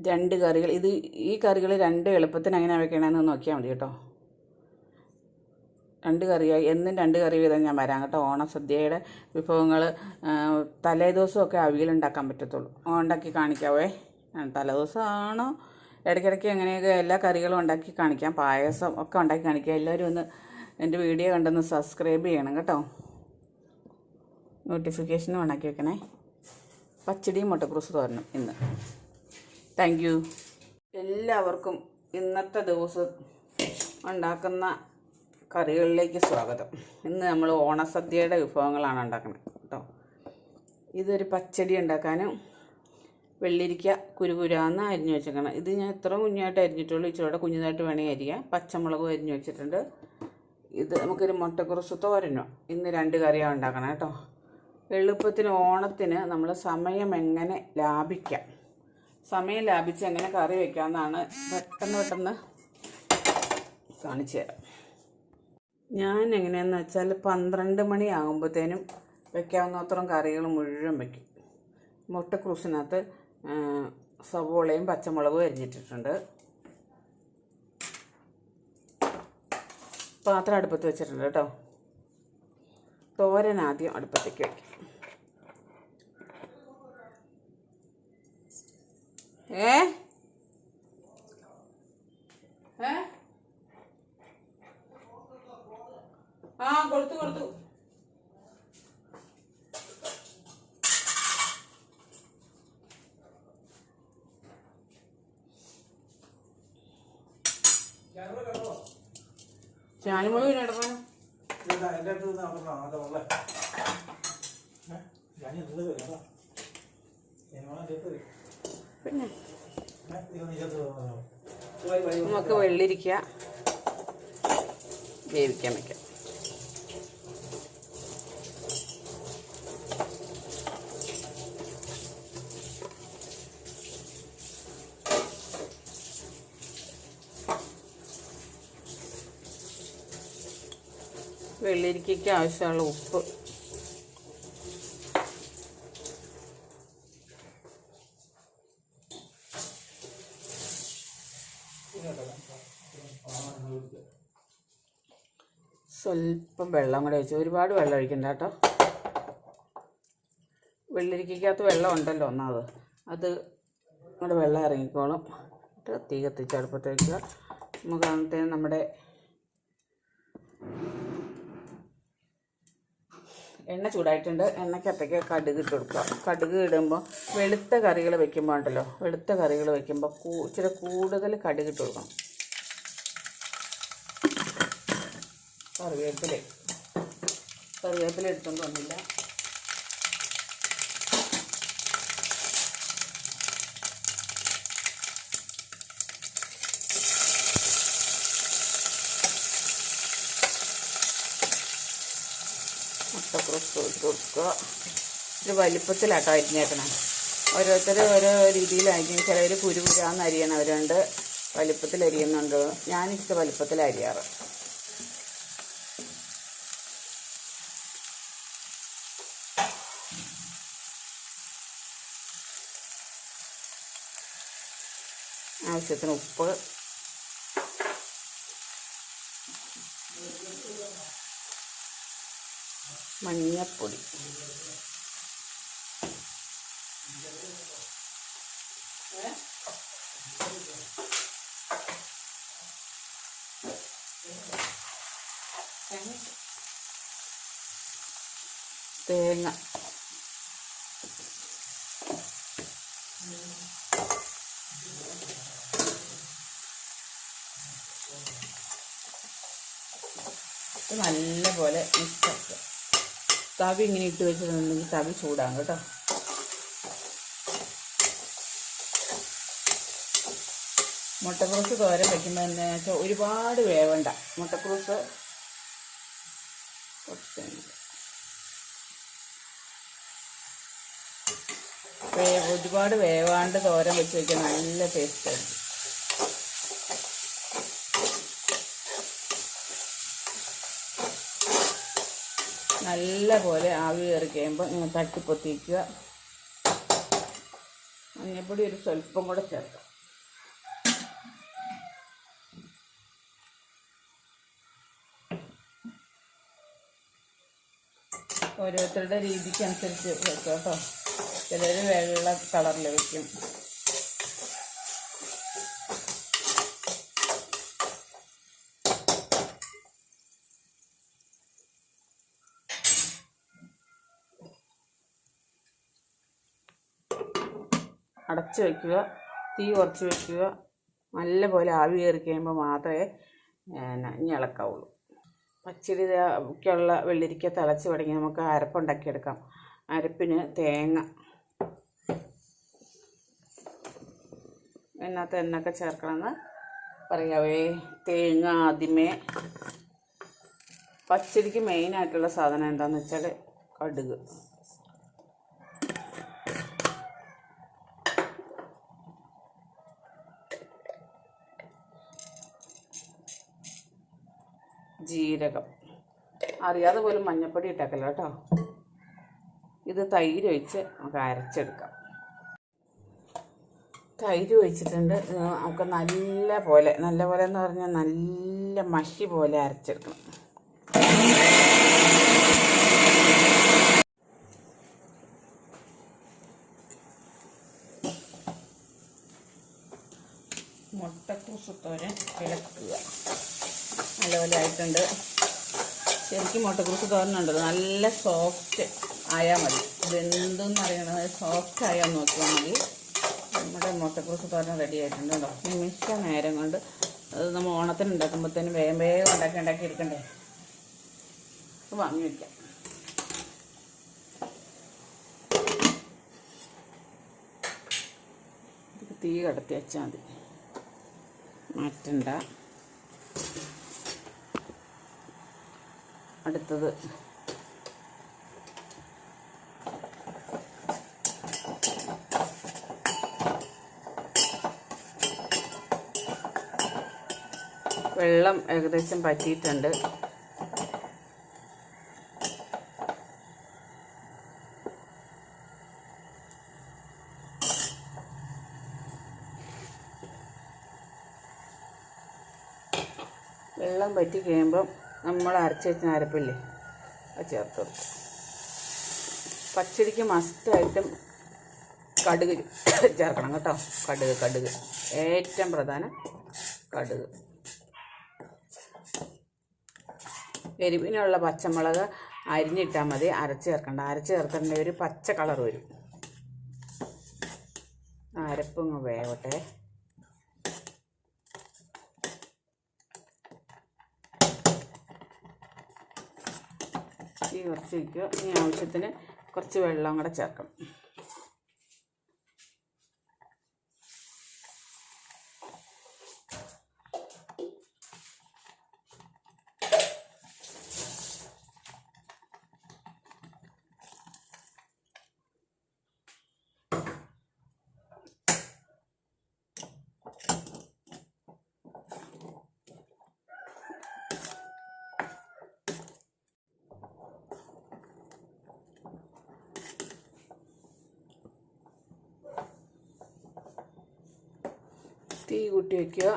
രണ്ട് കറികൾ. ഇത് ഈ കറികൾ രണ്ട് എളുപ്പത്തിന് എങ്ങനെ വെക്കണമെന്ന് നോക്കിയാൽ മതി കേട്ടോ. രണ്ട് കറിയായി. എന്നും രണ്ട് കറി വീതം ഞാൻ വരാം കേട്ടോ. ഓണസദ്യയുടെ വിഭവങ്ങൾ തലേദിവസമൊക്കെ അവിയലുണ്ടാക്കാൻ പറ്റത്തുള്ളൂ. ഉണ്ടാക്കി കാണിക്കാവേ. തലേദിവസമാണോ? ഇടയ്ക്കിടയ്ക്ക് അങ്ങനെയൊക്കെ എല്ലാ കറികളും ഉണ്ടാക്കി കാണിക്കാം. പായസം ഒക്കെ ഉണ്ടാക്കി കാണിക്കാം. എല്ലാവരും ഒന്ന് എന്റെ വീഡിയോ കണ്ടൊന്ന് സബ്സ്ക്രൈബ് ചെയ്യണം കേട്ടോ. നോട്ടിഫിക്കേഷനും ഉണ്ടാക്കി വെക്കണേ. പച്ചടിയും മുട്ടക്രൂസ് തോരണം ഇന്ന്. താങ്ക് എല്ലാവർക്കും ഇന്നത്തെ ദിവസം ഉണ്ടാക്കുന്ന കറികളിലേക്ക് സ്വാഗതം. ഇന്ന് നമ്മൾ ഓണസദ്യയുടെ വിഭവങ്ങളാണ് ഉണ്ടാക്കുന്നത് കേട്ടോ. ഇതൊരു പച്ചടി ഉണ്ടാക്കാനും വെള്ളിരിക്ക കുരുകുരാന്ന് അരിഞ്ഞു വെച്ചേക്കണം. ഇത് ഞാൻ ഇത്ര കുഞ്ഞായിട്ട് അരിഞ്ഞിട്ടുള്ളൂ. ഇച്ചിരി കുഞ്ഞതായിട്ട് വേണമെങ്കിൽ അരിയാം പച്ചമുളകും അരിഞ്ഞു വെച്ചിട്ടുണ്ട്. ഇത് നമുക്കൊരു മുട്ടക്കുറച്ച് തോരനോ. ഇന്ന് രണ്ട് കറിയാണ് ഉണ്ടാക്കണം കേട്ടോ. എളുപ്പത്തിന് ഓണത്തിന് നമ്മൾ സമയം എങ്ങനെ ലാഭിക്കാം? സമയം ലാഭിച്ച് എങ്ങനെ കറി വെക്കാമെന്നാണ് പെട്ടെന്ന് പെട്ടെന്ന് കാണിച്ചു തരാം. ഞാൻ എങ്ങനെയാണെന്ന് വെച്ചാൽ പന്ത്രണ്ട് മണിയാകുമ്പോഴത്തേനും വെക്കാവുന്നത്രയും കറികൾ മുഴുവൻ വയ്ക്കും മുട്ടക്രൂസിനകത്ത് സവോളയും പച്ചമുളകും അരിഞ്ഞിട്ടിട്ടുണ്ട്. പാത്രം അടുപ്പത്ത് വെച്ചിട്ടുണ്ട് കേട്ടോ. തോരൻ ആദ്യം അടുപ്പത്തേക്ക് വയ്ക്കും ഏ? ഏ? ആ കൊടുത്തു കൊടുത്തു. ഞാനുമുളക് പിന്നെ എന്റെ അടുത്ത് നിന്ന് അവിടെ അതാ ഉള്ളെ. ഞാൻ. പിന്നെ? നമുക്ക് വെള്ളിരിക്ക വേവിക്കാൻ വയ്ക്കാം വെള്ളിരിക്കയ്ക്ക് ആവശ്യമുള്ള ഉപ്പ്. സ്വല്പം വെള്ളം കൂടെ ഒഴിച്ചു ഒരുപാട് വെള്ളം ഒഴിക്കണ്ട കേട്ടോ. വെള്ളരിക്കകത്ത് വെള്ളം ഉണ്ടല്ലോ ഒന്നാമത്. അത് നമ്മുടെ വെള്ളം ഇറങ്ങിക്കോളും. തീ കത്തിച്ച് അടുപ്പത്ത് വയ്ക്കുക നമുക്ക് അന്നത്തേന് നമ്മുടെ എണ്ണ ചൂടായിട്ടുണ്ട്. എണ്ണയ്ക്കകത്തേക്ക് കടുക് ഇട്ട് കൊടുക്കുക. കടുക് ഇടുമ്പോൾ വെളുത്ത കറികൾ വെക്കുമ്പോൾ ഉണ്ടല്ലോ വെളുത്ത കറികൾ വെക്കുമ്പോൾ കൂ ഇച്ചിരി കൂടുതൽ കടുക് ഇട്ട് കൊടുക്കണം. കറിവേപ്പില. കറിവേപ്പില എടുത്തുകൊണ്ട് വന്നില്ല. മുട്ടക്രോസ് ഇട്ട് കൊടുക്കുക. ഇത് വലിപ്പത്തിലാട്ടോ അരിഞ്ഞേക്കണം. ഓരോരുത്തർ ഓരോ രീതിയിലായിരിക്കും ചിലർ കുരുകുരാന്ന് അരിയണവരുണ്ട്. വലിപ്പത്തിൽ അരിയുന്നുണ്ട്. ഞാനിഷ്ടം വലിപ്പത്തിൽ അരിയാറ്. ആവശ്യത്തിന് ഉപ്പ് മഞ്ഞപ്പൊടി. തേങ്ങ. നല്ലപോലെ മിക്സ് മിക്സാക്കുക തവി ഇങ്ങനെ ഇട്ട് വെച്ചിട്ടുണ്ടെങ്കിൽ തവി ചൂടാകും കേട്ടോ. മുട്ടക്രൂസ് തോരൻ വെക്കുമ്പോൾ എന്താ വെച്ചാൽ ഒരുപാട് വേവണ്ട. മുട്ടക്രൂസ് കുറച്ച് കഴിഞ്ഞ്. വേ- ഒരുപാട് വേവാണ്ട് തോരൻ വെച്ച് വെക്കാൻ നല്ല ടേസ്റ്റ് ആയിരിക്കും. നല്ല പോലെ ആവി കയറി കഴിയുമ്പോൾ ഇങ്ങനെ തട്ടിപ്പൊത്തിക്കുക. മഞ്ഞൾപ്പൊടി ഒരു സ്വല്പം കൂടെ ചേർക്കാം. ഓരോരുത്തരുടെ രീതിക്കനുസരിച്ച് വെക്കാം കേട്ടോ ചിലർ വെള്ള കളറിൽ വെക്കും. അടച്ച് വയ്ക്കുക തീ കുറച്ച് വയ്ക്കുക നല്ലപോലെ ആവി കയറി കഴിയുമ്പോൾ മാത്രമേ പിന്നെ ഇളക്കാവുള്ളൂ. പച്ചരി ഒക്കെയുള്ള വെള്ളരിക്ക തിളച്ച് തുടങ്ങി നമുക്ക് അരപ്പുണ്ടാക്കിയെടുക്കാം അരപ്പിന് തേങ്ങ. എന്നാത്ത എന്നൊക്കെ ചേർക്കണമെന്ന് പറയാവേ. തേങ്ങ ആദ്യമേ. പച്ചരിക്ക് മെയിനായിട്ടുള്ള സാധനം എന്താണെന്ന് വെച്ചാൽ കടുക്. ജീരകം. അറിയാതെ പോലും മഞ്ഞപ്പൊടി ഇട്ടേക്കല്ലോ കേട്ടോ? ഇത് തൈര് ഒഴിച്ച് നമുക്ക് അരച്ചെടുക്കാം. തൈര് ഒഴിച്ചിട്ടുണ്ട്. നമുക്ക് നല്ല പോലെ നല്ല പോലെ എന്ന് പറഞ്ഞാൽ നല്ല മഷി പോലെ അരച്ചെടുക്കണം. മുട്ടക്കൂസത്തോരൻ ഇളക്കുക. നല്ലപോലെ ആയിട്ടുണ്ട് ശരിക്കും മുട്ടക്കുറുക്ക് തോരനുണ്ടല്ലോ നല്ല സോഫ്റ്റ് ആയാൽ മതി. ഇതെന്തെന്ന് അറിയണത് സോഫ്റ്റ് ആയാൽ നോക്കിയാൽ മതി. നമ്മുടെ മുട്ടക്കുറുക്ക് തോരൻ റെഡി ആയിട്ടുണ്ട് നിമിഷ നേരം കൊണ്ട് അത് നമ്മൾ ഓണത്തിന് ഉണ്ടാക്കുമ്പോഴത്തേനും വേഗം വേഗം ഉണ്ടാക്കി ഉണ്ടാക്കി എടുക്കണ്ടേ? വാങ്ങി വയ്ക്കാം തീ കടത്തി വെച്ചാൽ മതി. മാറ്റണ്ട. അടുത്തത്. വെള്ളം ഏകദേശം പറ്റിയിട്ടുണ്ട്. വെള്ളം പറ്റി കഴിയുമ്പം നമ്മൾ അരച്ച് വെച്ച അരപ്പില്ലേ അത് ചേർത്ത് കൊടുക്കും. പച്ചടിക്ക് മസ്റ്റായിട്ടും കടുക് ചേർക്കണം കേട്ടോ. കടുക് കടുക്. ഏറ്റവും പ്രധാനം കടുക്. എരിവിനുള്ള പച്ചമുളക് അരിഞ്ഞിട്ടാൽ മതി. അരച്ച് ചേർക്കണ്ട. അരച്ച് ചേർക്കേണ്ട ഒരു പച്ച കളർ വരും. അരപ്പങ്ങ് വേവട്ടെ. തീ കുറച്ച് വയ്ക്കുക ഇനി ആവശ്യത്തിന് കുറച്ച് വെള്ളം കൂടെ ചേർക്കണം. തീ കൂട്ടി വയ്ക്കുക.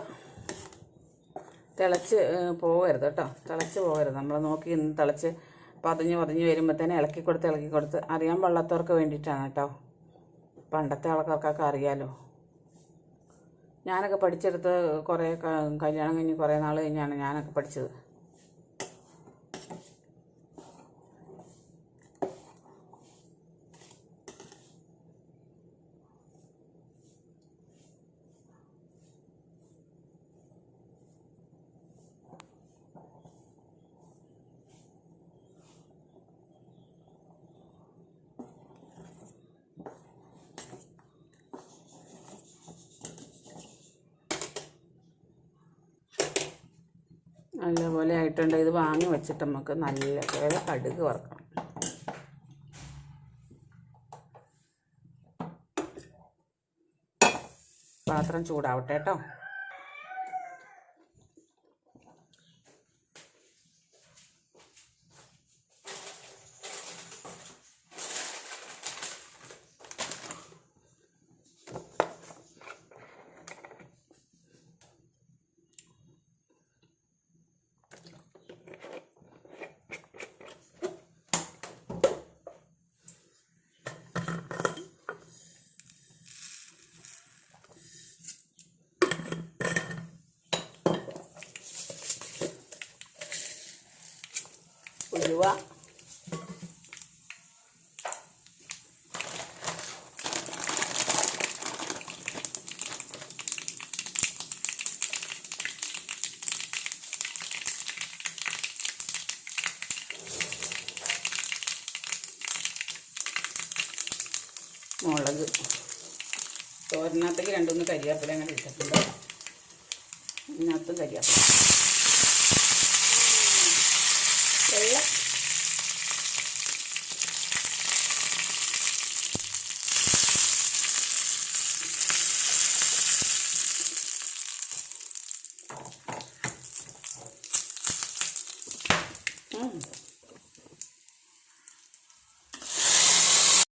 തിളച്ച് പോകരുത് കേട്ടോ. തിളച്ച് പോകരുത് നമ്മൾ നോക്കി ഇന്ന് തിളച്ച് പതിഞ്ഞ് പതിഞ്ഞ് വരുമ്പോഴത്തേനെ ഇളക്കി കൊടുത്ത് ഇളക്കി കൊടുത്ത് അറിയാൻ പാടില്ലാത്തവർക്ക് വേണ്ടിയിട്ടാണ് കേട്ടോ. പണ്ടത്തെ ആൾക്കാർക്കൊക്കെ അറിയാലോ. ഞാനൊക്കെ പഠിച്ചെടുത്ത് കുറേ കല്യാണം കഴിഞ്ഞ് കുറേ നാൾ കഴിഞ്ഞാണ് ഞാനൊക്കെ പഠിച്ചത്. നല്ലപോലെ ആയിട്ടുണ്ട്. ഇത് വാങ്ങി വെച്ചിട്ട് നമുക്ക് നല്ലപോലെ കടുക് വറക്കണം. പാത്രം ചൂടാവട്ടെ കേട്ടോ. ഉലുവ മുളക്. തോരനകത്തേക്ക് രണ്ടുമൂന്ന് കരിയാപ്പില അങ്ങനെ ഇട്ടിട്ടുണ്ട്. ഇതിനകത്തും കരിയാപ്പില.